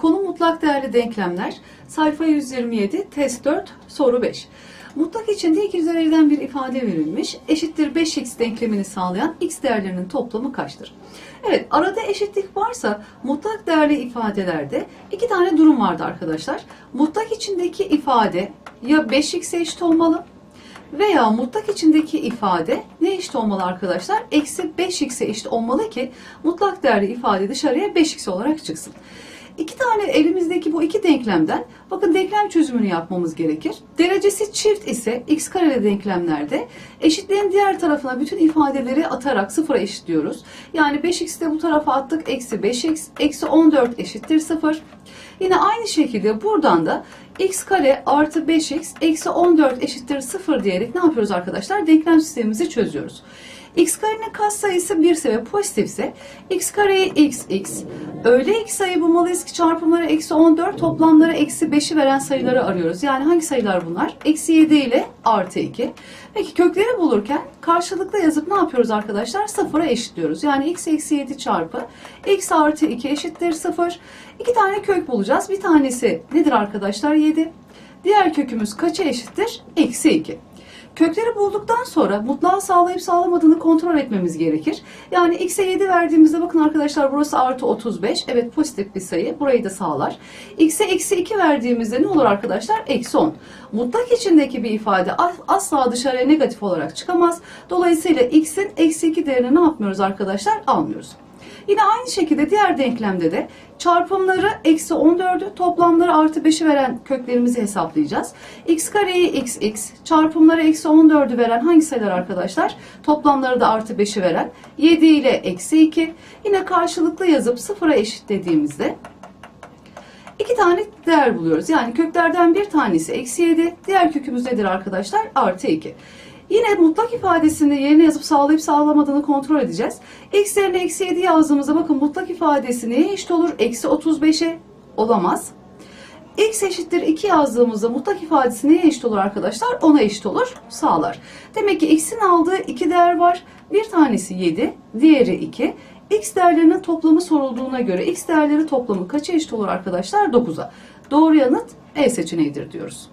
Konu mutlak değerli denklemler. Sayfa 127, test 4, soru 5. Mutlak içinde iki üzerinden bir ifade verilmiş. Eşittir 5x denklemini sağlayan x değerlerinin toplamı kaçtır? Evet, arada eşitlik varsa mutlak değerli ifadelerde iki tane durum vardı arkadaşlar. Mutlak içindeki ifade ya 5x'e eşit olmalı veya mutlak içindeki ifade ne eşit olmalı arkadaşlar? Eksi 5x'e eşit olmalı ki mutlak değerli ifade dışarıya 5x olarak çıksın. İki tane elimizdeki bu iki denklemden bakın denklem çözümünü yapmamız gerekir. Derecesi çift ise x kareli denklemlerde eşitliğin diğer tarafına bütün ifadeleri atarak sıfıra eşitliyoruz. Yani 5x'i de bu tarafa attık. Eksi 5x, eksi 14 eşittir 0. Yine aynı şekilde buradan da x kare artı 5x eksi 14 eşittir 0 diyerek ne yapıyoruz arkadaşlar? Denklem sistemimizi çözüyoruz. x karenin katsayısı 1 ise ve pozitifse x kareye x x öyle x sayı bulmalıyız ki çarpımları eksi 14 toplamları eksi 5'i veren sayıları arıyoruz. Yani hangi sayılar bunlar? Eksi 7 ile artı 2. Peki kökleri bulurken karşılıklı yazıp ne yapıyoruz arkadaşlar? Sıfıra eşitliyoruz. Yani x eksi 7 çarpı x artı 2 eşittir 0. İki tane kök bulacağız. Bir tanesi nedir arkadaşlar? 7. Diğer kökümüz kaça eşittir? Eksi 2. Kökleri bulduktan sonra mutlağı sağlayıp sağlamadığını kontrol etmemiz gerekir. Yani x'e 7 verdiğimizde bakın arkadaşlar burası artı 35. Evet pozitif bir sayı. Burayı da sağlar. x'e eksi 2 verdiğimizde ne olur arkadaşlar? Eksi 10. Mutlak içindeki bir ifade asla dışarıya negatif olarak çıkamaz. Dolayısıyla x'in eksi 2 değerini ne yapmıyoruz arkadaşlar? Almıyoruz. Yine aynı şekilde diğer denklemde de çarpımları eksi 14'ü toplamları artı 5'i veren köklerimizi hesaplayacağız. x kareyi x x çarpımları eksi 14'ü veren hangi sayılar arkadaşlar? Toplamları da artı 5'i veren 7 ile eksi 2. Yine karşılıklı yazıp sıfıra eşitlediğimizde iki tane değer buluyoruz. Yani köklerden bir tanesi eksi 7, diğer kökümüz nedir arkadaşlar? Artı 2. Yine mutlak ifadesini yerine yazıp sağlayıp sağlamadığını kontrol edeceğiz. X yerine eksi 7 yazdığımızda bakın mutlak ifadesi neye eşit olur? Eksi 35'e olamaz. X eşittir 2 yazdığımızda mutlak ifadesi neye eşit olur arkadaşlar? Ona eşit olur, sağlar. Demek ki x'in aldığı iki değer var. Bir tanesi 7, diğeri 2. X değerlerinin toplamı sorulduğuna göre x değerleri toplamı kaça eşit olur arkadaşlar? 9'a. Doğru yanıt E seçeneğidir diyoruz.